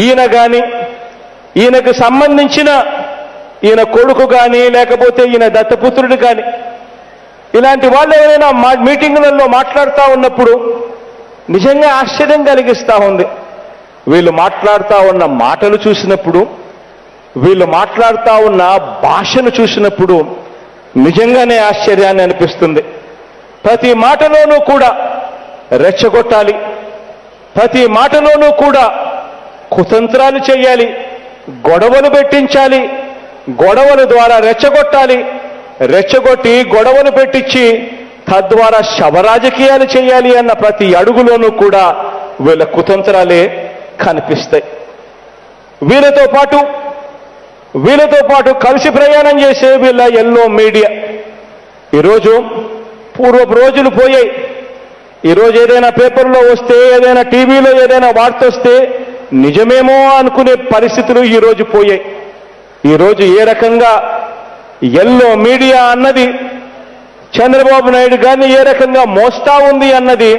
ఈయన కానీ ఈయనకు సంబంధించిన ఈయన కొడుకు కానీ లేకపోతే ఈయన దత్తపుత్రుడు కానీ ఇలాంటి వాళ్ళు ఏదైనా మా మీటింగులలో మాట్లాడుతూ ఉన్నప్పుడు నిజంగా ఆశ్చర్యం కలిగిస్తూ ఉంది. వీళ్ళు మాట్లాడుతూ ఉన్న మాటలు చూసినప్పుడు వీళ్ళు మాట్లాడుతూ ఉన్న భాషను చూసినప్పుడు నిజంగానే ఆశ్చర్యాన్ని అనిపిస్తుంది. ప్రతి మాటలోనూ కూడా రెచ్చగొట్టాలి. ప్రతి మాటలోనూ కూడా కుతంత్రాలు చేయాలి గొడవలు పెట్టించాలి గొడవల ద్వారా రెచ్చగొట్టాలి. రెచ్చగొట్టి గొడవలు పెట్టించి తద్వారా శవరాజకీయాలు చేయాలి అన్న ప్రతి అడుగులోనూ కూడా వీళ్ళ కుతంత్రాలే కనిపిస్తాయి. వీళ్ళతో పాటు వీళ్ళతో పాటు కలిసి ప్రయాణం చేసే వీళ్ళ ఎల్లో మీడియా. ఈరోజు పూర్వపు రోజులు పోయాయి. ఈరోజు ఏదైనా పేపర్లో వస్తే ఏదైనా టీవీలో ఏదైనా వార్త వస్తే నిజమేమో అనుకునే పరిస్థితులు ఈరోజు పోయాయి. ఈరోజు ఏ రకంగా ఎల్లో మీడియా అన్నది చంద్రబాబు నాయుడు గారిని ఏ రకంగా మోస్తా ఉంది అన్నది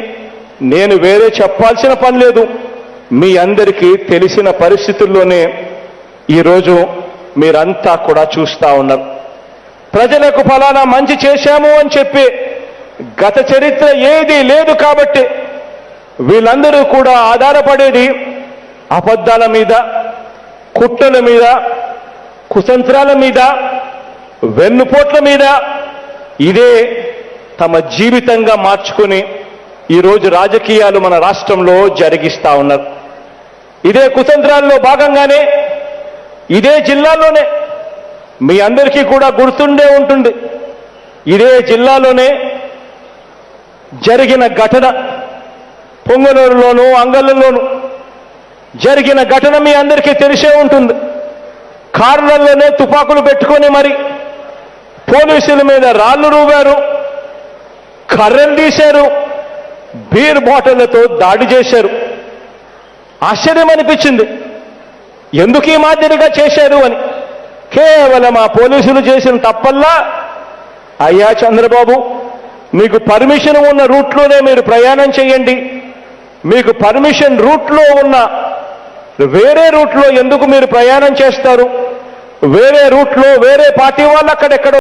నేను వేరే చెప్పాల్సిన పని లేదు. మీ అందరికీ తెలిసిన పరిస్థితుల్లోనే ఈరోజు మీరంతా కూడా చూస్తా ఉన్నారు. ప్రజలకు ఫలానా మంచి చేశాము అని చెప్పి గత చరిత్ర ఏది లేదు కాబట్టి వీళ్ళందరూ కూడా ఆధారపడేది అబద్ధాల మీద కుట్రల మీద కుతంత్రాల మీద వెన్నుపోట్ల మీద ఇదే తమ జీవితంగా మార్చుకుని ఈరోజు రాజకీయాలు మన రాష్ట్రంలో జరిగిస్తా ఉన్నారు. ఇదే కుతంత్రాల్లో భాగంగానే ఇదే జిల్లాలోనే మీ అందరికీ కూడా గుర్తుండే ఉంటుంది ఇదే జిల్లాలోనే జరిగిన ఘటన పొంగనూరులోను అంగళ్ళలోను జరిగిన ఘటన మీ అందరికీ తెలిసే ఉంటుంది. కార్లలోనే తుపాకులు పెట్టుకొని మరి పోలీసుల మీద రాళ్ళు రూగారు కర్రలు తీశారు బీర్ బాటిళ్ళతో దాడి చేశారు. ఆశ్చర్యం అనిపించింది. ఎందుకు ఈ మాదిరిగా చేశారు అని. కేవలం ఆ పోలీసులు చేసిన తప్పల్లా? అయ్యా చంద్రబాబు మీకు పర్మిషన్ ఉన్న రూట్లోనే మీరు ప్రయాణం చేయండి. మీకు పర్మిషన్ రూట్లో ఉన్న వేరే రూట్లో ఎందుకు మీరు ప్రయాణం చేస్తారు? వేరే రూట్లో వేరే పార్టీ వాళ్ళు అక్కడెక్కడ